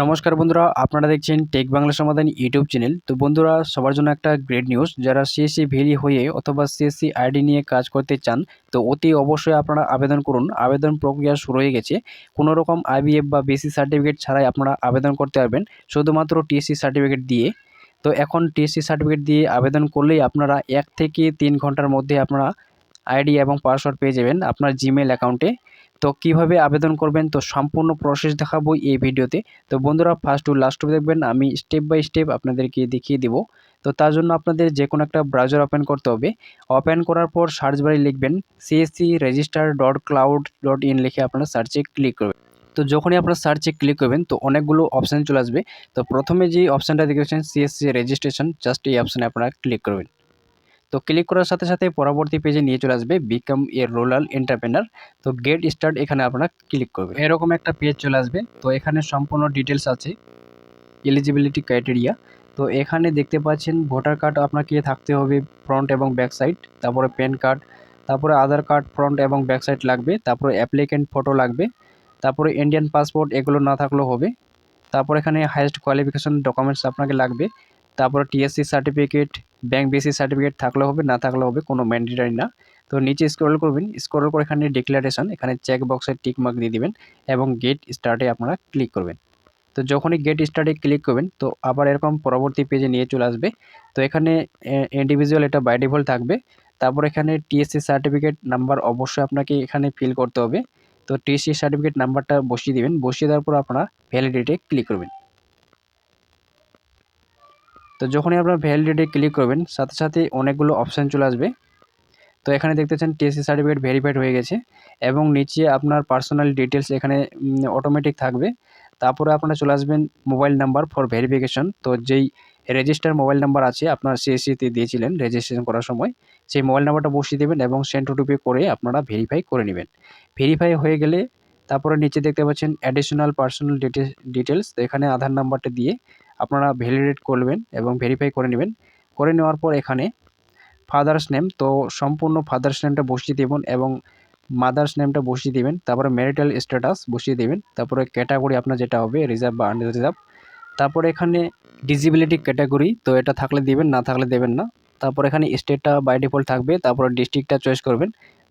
নমস্কার বন্ধুরা, আপনারা দেখছেন টেক বাংলা সমাধান ইউটিউব চ্যানেল তো বন্ধুরা, সবার জন্য একটা গ্রেট নিউজ যারা সিএসসি ভেলি হয়ে অথবা সিএসসি আইডি নিয়ে কাজ করতে চান, তো অতি অবশ্যই আপনারা আবেদন করুন। আবেদন প্রক্রিয়া শুরু হয়ে গেছে। কোনো রকম আইবিএফ বা বেসি সার্টিফিকেট ছাড়াই আপনারা আবেদন করতে পারবেন, শুধুমাত্র টিএসসি সার্টিফিকেট দিয়ে। তো এখন টিএসসি সার্টিফিকেট দিয়ে আবেদন করলেই আপনারা এক থেকে তিন ঘণ্টার মধ্যে আপনারা আইডি এবং পাসওয়ার্ড পেয়ে যাবেন আপনার জিমেল অ্যাকাউন্টে তো কীভাবে আবেদন করবেন? তো সম্পূর্ণ প্রসেস দেখাবো এই ভিডিওতে। তো বন্ধুরা ফার্স্ট টু লাস্ট দেখবেন, আমি স্টেপ বাই স্টেপ আপনাদেরকে দেখিয়ে দিব। তো তার জন্য আপনাদের যে কোনো একটা ব্রাউজার ওপেন করতে হবে। ওপেন করার পর সার্চ বারে লিখবেন CSC register dot cloud dot in লিখে আপনারা সার্চে ক্লিক করবেন। তো যখনই আপনারা সার্চে ক্লিক করবেন, তো অনেকগুলো অপশান চলে আসবে। তো প্রথমে যে অপশানটা দেখেছেন সিএসসি রেজিস্ট্রেশন জাস্ট এই অপশানে আপনারা ক্লিক করবেন। তো ক্লিক করার সাথে সাথে পরবর্তী পেজে নিয়ে চলে আসবে বিকাম এ রুরাল এন্টারপ্রেনার তো গেট স্টার্ট এখানে আপনারা ক্লিক করবে এরকম একটা পেজ চলে আসবে। তো এখানে সম্পূর্ণ ডিটেলস আছে। এলিজিবিলিটি ক্রাইটেরিয়া তো এখানে দেখতে পাচ্ছেন ভোটার কার্ড আপনাকে থাকতে হবে ফ্রন্ট এবং ব্যাক সাইড তারপরে প্যান কার্ড তারপরে আধার কার্ড ফ্রন্ট এবং ব্যাক সাইড লাগবে। তারপরে অ্যাপ্লিকেন্ট ফটো লাগবে। তারপরে ইন্ডিয়ান পাসপোর্ট এগুলো না থাকলেও হবে। তারপর এখানে হাইয়েস্ট কোয়ালিফিকেশন ডকুমেন্টস আপনাকে লাগবে। তারপরে TSC certificate bank basis certificate থাকলে হবে, না থাকলে হবে, কোনো ম্যান্ডেটারি না। তো নিচে স্ক্রল করবেন স্ক্রল করে এখানে ডিক্লারেশন এখানে চেক বক্সে টিক মার্ক দিয়ে দিবেন এবং গেট স্টার্টে আপনারা ক্লিক করবেন। তো যখনই গেট স্টার্টে ক্লিক করবেন, তো আবার এরকম পরবর্তী পেজে নিয়ে চলে আসবে। তো এখানে ইন্ডিভিজুয়াল এটা বাই ডিফল্ট থাকবে। তারপর এখানে টিএসসি সার্টিফিকেট নাম্বার অবশ্যই আপনাকে এখানে ফিল করতে হবে। তো টিএসসি সার্টিফিকেট নাম্বারটা বসিয়ে দিবেন, বসিয়ে দেওয়ার পর আপনারা ভ্যালিডিটে ক্লিক করবেন। তো যখনই আপনারা ভ্যালিডিটি ক্লিক করবেন, সাথে সাথে অনেকগুলো অপশান চলে আসবে। তো এখানে দেখতেছেন টিএসসি সার্টিফিকেট ভেরিফাইড হয়ে গেছে এবং নিচে আপনার পার্সোনাল ডিটেলস এখানে অটোমেটিক থাকবে। তারপরে আপনারা চলে আসবেন মোবাইল নাম্বার ফর ভেরিফিকেশন তো যেই রেজিস্টার মোবাইল নাম্বার আছে, আপনার সিএসসিতে দিয়েছিলেন রেজিস্ট্রেশন করার সময়, সেই মোবাইল নাম্বারটা বসিয়ে দেবেন এবং সেন্ড ওটিপি করে আপনারা ভেরিফাই করে নেবেন। ভেরিফাই হয়ে গেলে তারপরে নিচে দেখতে পাচ্ছেন অ্যাডিশনাল পার্সোনাল ডিটেলস তো এখানে আধার নাম্বারটা দিয়ে আপনারা ভ্যালিডেট করবেন এবং ভেরিফাই করে নেবেন। করে নেওয়ার পর এখানে ফাদার্স নেম তো সম্পূর্ণ ফাদার্স নেমটা বসিয়ে দেবেন এবং মাদার্স নেমটা বসিয়ে দেবেন। তারপরে ম্যারিটাল স্ট্যাটাস বসিয়ে দেবেন। তারপরে ক্যাটাগরি আপনার যেটা হবে রিজার্ভ বা আন্ডার রিজার্ভ তারপরে এখানে ডিসিবিলিটি ক্যাটাগরি তো এটা থাকলে দেবেন, না থাকলে দেবেন না। তারপর এখানে স্টেটটা বাই ডিফল্ট থাকবে, তারপরে ডিস্ট্রিক্টটা চয়েস করবেন।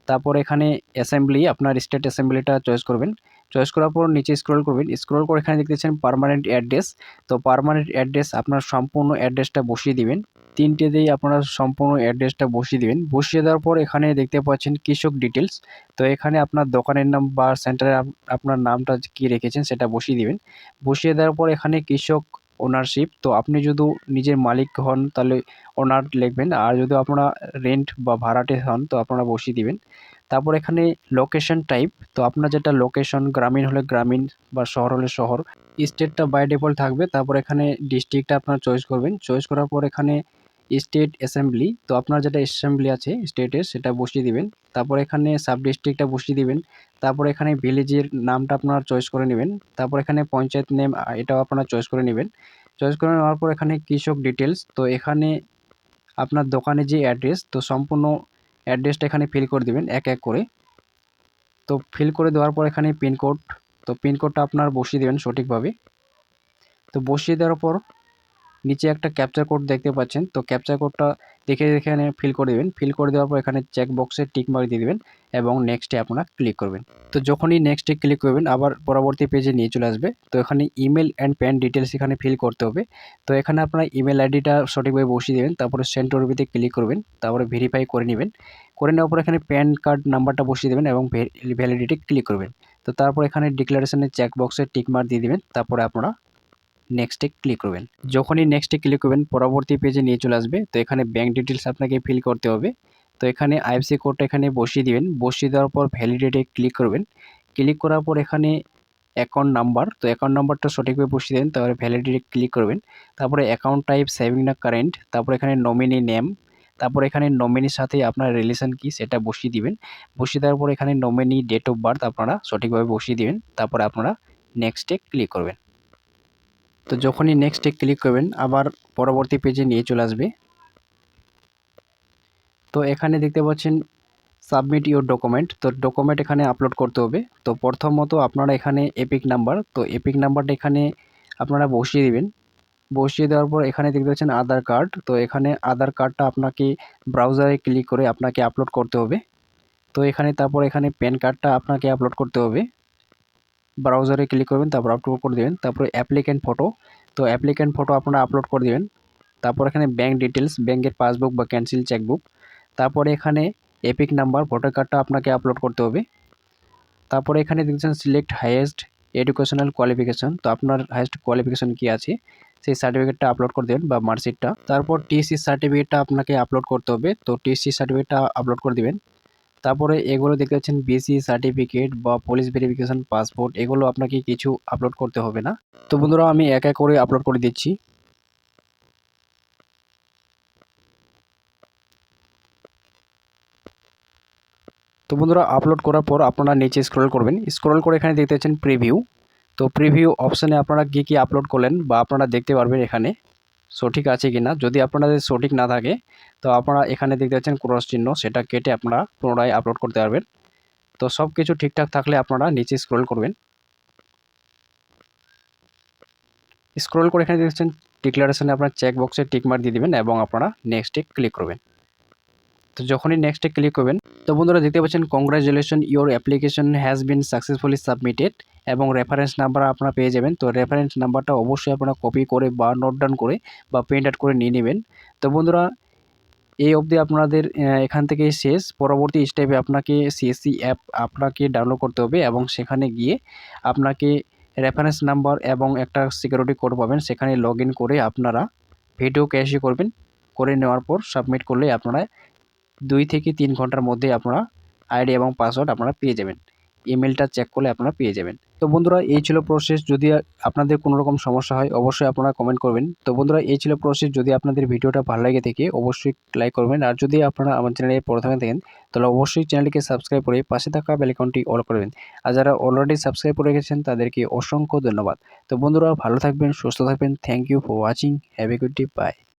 তারপর এখানে অ্যাসেম্বলি আপনার স্টেট অ্যাসেম্বলিটা চয়েস করবেন। চয়েস করার পর নিচে স্ক্রল করবেন। স্ক্রল করে এখানে দেখতেছেন পারমানেন্ট অ্যাড্রেস তো পারমানেন্ট অ্যাড্রেস আপনার সম্পূর্ণ অ্যাড্রেসটা বসিয়ে দিবেন। তিনটে দিয়ে আপনারা সম্পূর্ণ অ্যাড্রেসটা বসিয়ে দিবেন। বসিয়ে দেওয়ার পর এখানে দেখতে পাচ্ছেন কৃষক ডিটেলস তো এখানে আপনার দোকানের নাম বা সেন্টারে আপনার নামটা কি রেখেছেন সেটা বসিয়ে দিবেন। বসিয়ে দেওয়ার পর এখানে কৃষক ওনারশিপ তো আপনি যদি নিজের মালিক হন তাহলে ওনার লিখবেন। আর যদি আপনারা রেন্ট বা ভাড়াটে হন তো আপনারা বসিয়ে দিবেন। তারপর এখানে লোকেশন টাইপ তো আপনার যেটা লোকেশন গ্রামীণ হলে গ্রামীণ বা শহর হলে শহর স্টেটটা বাই ডিফল্ট থাকবে। তারপর এখানে ডিস্ট্রিক্টটা আপনার চয়েস করবেন। চয়েস করার পর এখানে স্টেট অ্যাসেম্বলি তো আপনার যেটা অ্যাসেম্বলি আছে স্টেটের সেটা বসিয়ে দিবেন। তারপর এখানে সাব ডিস্ট্রিক্টটা বসিয়ে দিবেন। তারপর এখানে ভিলেজের নামটা আপনার চয়েস করে নেবেন। তারপর এখানে পঞ্চায়েত নেম এটাও আপনারা চয়েস করে নেবেন। চয়েস করে নেওয়ার পর এখানে কৃষক ডিটেলস তো এখানে আপনার দোকানে যে অ্যাড্রেস তো সম্পূর্ণ অ্যাড্রেসটা এখানে ফিল করে দেবেন, এক এক করে। তো ফিল করে দেওয়ার পর এখানে পিনকোড তো পিনকোডটা আপনার বসিয়ে দেবেন সঠিকভাবে। তো বসিয়ে দেওয়ার পর নিচে একটা ক্যাপচার কোড দেখতে পাচ্ছেন, তো ক্যাপচার কোডটা দেখে এখানে ফিল করে দেবেন। ফিল করে দেওয়ার পর এখানে চেক বক্সে টিক মার্ক দিয়ে দেবেন এবং নেক্সটে আপনারা ক্লিক করবেন। তো যখনই নেক্সটে ক্লিক করবেন, আবার পরবর্তী পেজে নিয়ে চলে আসবে। তো এখানে ইমেল অ্যান্ড প্যান ডিটেলস এখানে ফিল করতে হবে। তো এখানে আপনারা ইমেল আইডিটা সঠিকভাবে বসিয়ে দেবেন, তারপরে সেন্ড ওটিপিতে ক্লিক করবেন, তারপরে ভেরিফাই করে নেবেন। করে নেওয়ার পর এখানে প্যান কার্ড নাম্বারটা বসিয়ে দেবেন এবং ভ্যালিডিটি ক্লিক করবেন। তো তারপর এখানে ডিক্লারেশনের চেক বক্সে টিক মার্ক দিয়ে দেবেন, তারপরে আপনারা নেক্সটে ক্লিক করবেন। যখনই নেক্সটে ক্লিক করবেন, পরবর্তী পেজে নিয়ে চলে আসবে। তো এখানে ব্যাঙ্ক ডিটেলস আপনাকে ফিল করতে হবে। তো এখানে আইএফসি কোডটা এখানে বসিয়ে দিবেন। বসিয়ে দেওয়ার পর ভ্যালিডেটে ক্লিক করবেন। ক্লিক করার পর এখানে অ্যাকাউন্ট নাম্বার তো অ্যাকাউন্ট নাম্বারটা সঠিকভাবে বসিয়ে দেবেন তারপরে ভ্যালিডিটি ক্লিক করবেন। তারপরে অ্যাকাউন্ট টাইপ সেভিং না কারেন্ট তারপর এখানে নমিনি নেম তারপর এখানে নমিনির সাথে আপনার রিলেশন কি সেটা বসিয়ে দিবেন। বসিয়ে দেওয়ার পর এখানে নমিনি ডেট অফ বার্থ আপনারা সঠিকভাবে বসিয়ে দিবেন। তারপরে আপনারা নেক্সটে ক্লিক করবেন। তো যখনই নেক্সটে ক্লিক করবেন, আবার পরবর্তী পেজে নিয়ে চলে আসবে। তো এখানে দেখতে পাচ্ছেন সাবমিট ইউর ডকুমেন্ট তো ডকুমেন্ট এখানে আপলোড করতে হবে। তো প্রথমত আপনারা এখানে এপিক নাম্বার তো এপিক নাম্বারটা এখানে আপনারা বসিয়ে দিবেন। বসিয়ে দেওয়ার পর এখানে দেখতে পাচ্ছেন আধার কার্ড তো এখানে আধার কার্ডটা আপনাকে ব্রাউজারে ক্লিক করে আপনাকে আপলোড করতে হবে। তো এখানে তারপর এখানে প্যান কার্ডটা আপনাকে আপলোড করতে হবে। ব্রাউজারে ক্লিক করবেন, তারপর আপলোড করে দেবেন, তারপরে অ্যাপ্লিক্যান্ট ফটো তো অ্যাপ্লিক্যান্ট ফটো আপনারা আপলোড করে দেবেন, তারপর এখানে ব্যাঙ্ক ডিটেলস ব্যাঙ্কের পাসবুক বা ক্যান্সেল চেকবুক তারপরে এখানে এপিক নাম্বার ভোটার কার্ডটা আপনাকে আপলোড করতে হবে, তারপরে এখানে দেখছেন সিলেক্ট হাইয়েস্ট এডুকেশনাল কোয়ালিফিকেশন তো আপনার হাইয়েস্ট কোয়ালিফিকেশন কী আছে, সেই সার্টিফিকেটটা আপলোড করে দেবেন বা মার্কশিটটা তারপর টিসি সার্টিফিকেটটা আপনাকে আপলোড করতে হবে, তো টিসি সার্টিফিকেটটা আপলোড করে দেবেন তারপরে এগুলো দেখতে পাচ্ছেন বিসি সার্টিফিকেট বা পুলিশ ভেরিফিকেশন পাসপোর্ট এগুলো আপনাকে কিছু আপলোড করতে হবে না। তো বন্ধুরা, আমি এক এক করে আপলোড করে দিচ্ছি। তো বন্ধুরা আপলোড করার পর আপনারা নিচে স্ক্রল করবেন। স্ক্রল করে এখানে দেখতে পাচ্ছেন প্রিভিউ তো প্রিভিউ অপশানে আপনারা কী কী আপলোড করলেন বা আপনারা দেখতে পারবেন এখানে। সঠিক আছে কি না যদি আপনাদের সঠিক না থাকে, তো আপনারা এখানে দেখতে পাচ্ছেন ক্রস চিহ্ন, সেটা কেটে আপনারা পুনরায় আপলোড করতে পারবেন। তো সব কিছু ঠিকঠাক থাকলে আপনারা নিচে স্ক্রল করবেন। স্ক্রল করে এখানে দেখছেন ডিক্লারেশনে আপনার চেকবক্সে টিকমার দিয়ে দেবেন এবং আপনারা নেক্সটে ক্লিক করবেন। তো যখনই নেক্সটে ক্লিক করবেন, তো বন্ধুরা দেখতে পাচ্ছেন congratulation your application has been successfully submitted এবং রেফারেন্স নাম্বার আপনারা পেয়ে যাবেন। তো রেফারেন্স নাম্বারটা অবশ্যই আপনারা কপি করে বা নোট ডাউন করে বা প্রিন্ট আউট করে নিয়ে নেবেন। তো বন্ধুরা, এই অবধি আপনাদের এখান থেকে শেষ। পরবর্তী স্টেপে আপনাকে সিএসসি অ্যাপ আপনাকে ডাউনলোড করতে হবে এবং সেখানে গিয়ে আপনাকে রেফারেন্স নাম্বার এবং একটা সিকিউরিটি কোড পাবেন। সেখানে লগ ইন করে আপনারা ভিডিও ক্যাশই করবেন। করে নেওয়ার পর সাবমিট করলে আপনারা দুই থেকে তিন ঘণ্টার মধ্যে আপনারা আইডি এবং পাসওয়ার্ড আপনারা পেয়ে যাবেন। ইমেলটা চেক করলে আপনারা পেয়ে যাবেন। তো বন্ধুরা, এই ছিল প্রসেস। যদি আপনাদের কোনো রকম সমস্যা হয়, অবশ্যই আপনারা কমেন্ট করবেন। তো বন্ধুরা, এই ছিল প্রসেস। যদি আপনাদের ভিডিওটা ভালো লাগে থেকে অবশ্যই লাইক করবেন। আর যদি আপনারা আমার চ্যানেলে প্রথমে থাকেন তাহলে অবশ্যই চ্যানেলটিকে সাবস্ক্রাইব করে পাশে থাকা বেলিকনটি অল করবেন আর যারা অলরেডি সাবস্ক্রাইব করে গেছেন, তাদেরকে অসংখ্য ধন্যবাদ। তো বন্ধুরা, ভালো থাকবেন, সুস্থ থাকবেন। Thank you for watching have a good day bye